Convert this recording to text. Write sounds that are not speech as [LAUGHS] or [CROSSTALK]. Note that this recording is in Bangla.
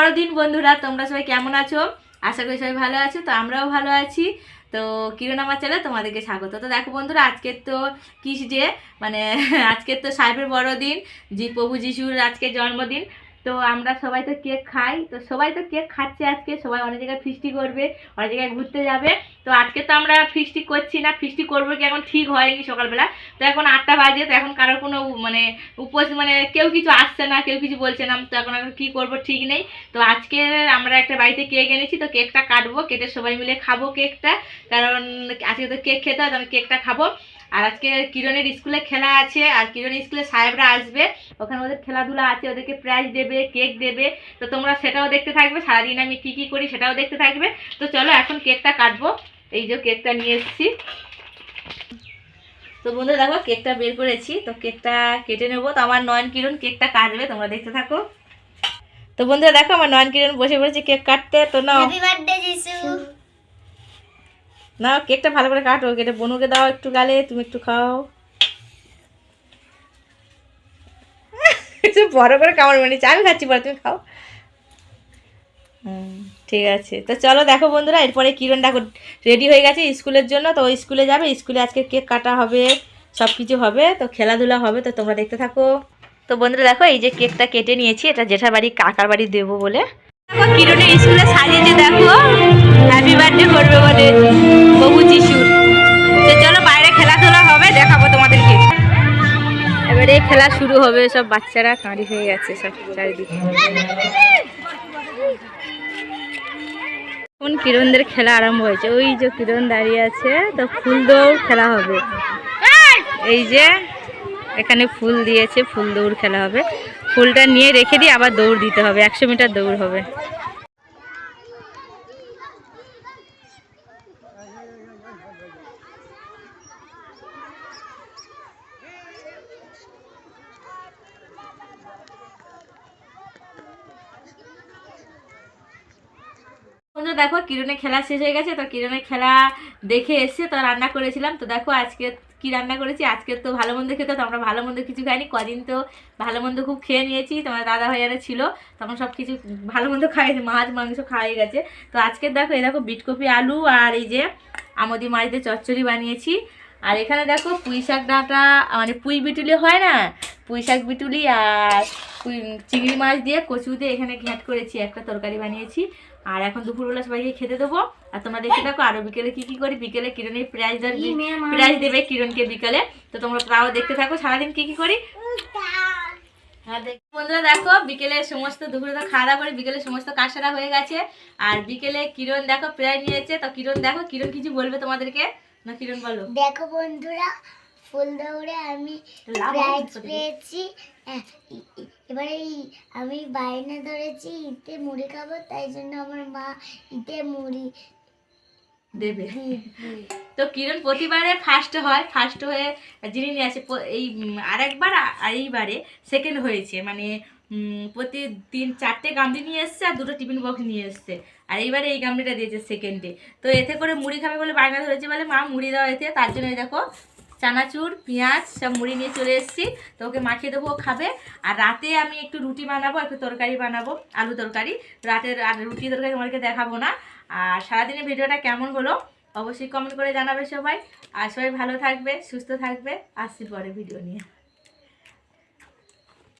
বড়দিন, বন্ধুরা, তোমরা সবাই কেমন আছো? আশা করি সবাই ভালো আছো, তো আমরাও ভালো আছি। তো কিরণ আমার চ্যানেলে তোমাদেরকে স্বাগত। তো দেখো বন্ধুরা, আজকের তো কিস ডে মানে [LAUGHS] আজকের তো সাহেবের বড়দিন জি প্রভু যিশুর আজকে জন্মদিন। তো আমরা সবাই তো কেক খাই, তো সবাই তো কেক খাচ্ছে আজকে, সবাই অনেক জায়গায় ফিস্টি করবে, অনেক জায়গায় ঘুরতে যাবে। তো আজকে তো আমরা ফিস্টি করছি না, ফিস্টি করব কি এখন ঠিক হয়নি সকালবেলা। তো এখন আটটা বাজে, তো এখন কারোর কোনো মানে উপোস মানে কেউ কিছু আসছে না, কেউ কিছু বলছে না, তো এখন এখন কী করব ঠিক নেই। তো আজকে আমরা একটা বাড়িতে কেক এনেছি, তো কেকটা কাটবো, কেটে সবাই মিলে খাব কেকটা। কারণ আজকে তো কেক খেতে হয়, তো আমি কেকটা খাব। আর আজকে কিরণের স্কুলে খেলা আছে, আর কিরণের স্কুলে সাহেবরা আসবে। ওখানে ওদের খেলাধুলা আছে, ওদেরকে প্রাইজ দেবে কেক দেবে। তো তোমরা সেটাও দেখতে থাকবে। সারাদিন আমি কী কী করি সেটাও দেখতে থাকবে। তো চলো এখন কেকটা কাটবো। এই যে কেকটা নিয়ে এসেছি। তো বন্ধুরা দেখো কেকটা বের করেছি। তো কেকটা কেটে নেব। তো আমার নয়ন কিরণ কেকটা কাটবে, তোমরা দেখতে থাকো। তো বন্ধুরা দেখো, আমার নয়ন কিরণ বসে পড়েছে কেক কাটতে। তো নাও। হ্যাপি বার্থডে যিশু নাও কেকটা ভালো করে কাটো কেটে বনুকে দাও একটু গালে তুমি একটু খাও। একটু [LAUGHS] বড় করে কামড় মেরেছি আমি খাচ্ছি পরে তুমি খাও। হুম ঠিক আছে। তো চলো দেখো বন্ধুরা এরপরে কিরণ দেখো রেডি হয়ে গেছে স্কুলের জন্য তো স্কুলে যাবে স্কুলে আজকে কেক কাটা হবে সব কিছু হবে তো খেলাধুলা হবে তো তোমরা দেখতে থাকো। তো বন্ধুরা দেখো এই যে কেকটা কেটে নিয়েছি এটা জেঠার বাড়ি কাকার বাড়ি দেবো বলে। দেখো কিরণের স্কুলে সাজিয়েছে দেখো হ্যাপি বার্থডে করবে বলে প্রভু যিশুর তো চলো বাইরে খেলাধুলা হবে, দেখাবো তোমাদেরকে। এবারে খেলা শুরু হবে, সব বাচ্চারা কাঁড়ি হয়ে গেছে সব চারিদিকে। এখন কিরণদের খেলা আরম্ভ হয়েছে। ওই যে কিরণ দাঁড়িয়ে আছে, তো ফুল দৌড় খেলা হবে। এই যে, এখানে ফুল দিয়েছে, ফুল দৌড় খেলা হবে। ফুলটা নিয়ে রেখে দিয়ে আবার দৌড় দিতে হবে। একশো মিটার দৌড় হবে। দেখো কিরণে খেলা শেষ হয়ে গেছে। তো কিরণে খেলা দেখে এসে তো রান্না করেছিলাম। তো দেখো, আজকে কি রান্না করেছি? আজকে তো ভালো মন্দ খেতে, তো আমরা ভালো মন্দ কিছু খাইনি। কদিন তো ভালো মন্দ খুব খেয়ে নিয়েছি, তোমার দাদা ভাইয়ারা ছিল তখন সব কিছু ভালো মন্দ খাইয়েছে মাছ, মাংস খাওয়াই গেছে। তো আজকে দেখো, এই দেখো বিটকপি আলু আর এই যে আমদি মাড়িতে চচ্চড়ি বানিয়েছি। আর এখানে দেখো পুঁই শাক ডাঁটা মানে পুঁই বিটুলি হয় না? পুঁই শাক বিটুলি আর চিংড়ি মাছ দিয়ে কচু দিয়ে এখানে ঘ্যাট করেছি একটা তরকারি বানিয়েছি। আর এখন দুপুরবেলা সবাইকে খেতে দেবো। আর তোমরা দেখে দেখো আরও বিকেলে কি কি করি? বিকেলে কিরণের প্রাইজ প্রাইজ দেবে কিরণকে বিকালে। তো তোমরা তাও দেখতে থাকো সারাদিন কি কি করি? হ্যাঁ বন্ধুরা দেখো বিকেলে সমস্ত দুপুরে তো খাওয়া দাওয়া করে বিকেলে সমস্ত কাজ হয়ে গেছে। আর বিকেলে কিরণ দেখো প্রাইজ নিয়েছে। তো কিরণ দেখো কিরণ কিছু বলবে তোমাদেরকে? না কিরণ বলো। দেখো বন্ধুরা ফুল দৌড়ে আমি প্রাইজ পেয়েছি। এবারে আমি বাইনা ধরেছি ইতে মুড়ি খাব তাই জন্য আমার মা ইতে মুড়ি দেবে। তো কিরণ প্রতিবারে ফার্স্ট হয় ফার্স্ট হয়ে যিনি নিয়ে আসে এই আরেকবার আর এইবারে সেকেন্ড হয়েছে। মানে প্রতি তিন চারটে গামলি নিয়ে এসছে আর দুটো টিফিন বক্স নিয়ে এসছে। আর এইবারে এই গামলিটা দিয়েছে সেকেন্ডে তো এতে করে মুড়ি খাবে বলে বায়না ধরেছে বলে মা মুড়ি দাও এতে তার জন্য দেখো চানাচুর, পেঁয়াজ সব মুড়ি নিয়ে চলে এসেছি। তো ওকে মাখিয়ে দেবো খাবে। আর রাতে আমি একটু রুটি বানাবো, একটু তরকারি বানাবো, আলু তরকারি। রাতের আর রুটি তরকারি তোমাদেরকে দেখাবো না। আর সারাদিনের ভিডিওটা কেমন হলো, অবশ্যই কমেন্ট করে জানাবে সবাই। আর সবাই ভালো থাকবে, সুস্থ থাকবে। আসছি পরে ভিডিও নিয়ে।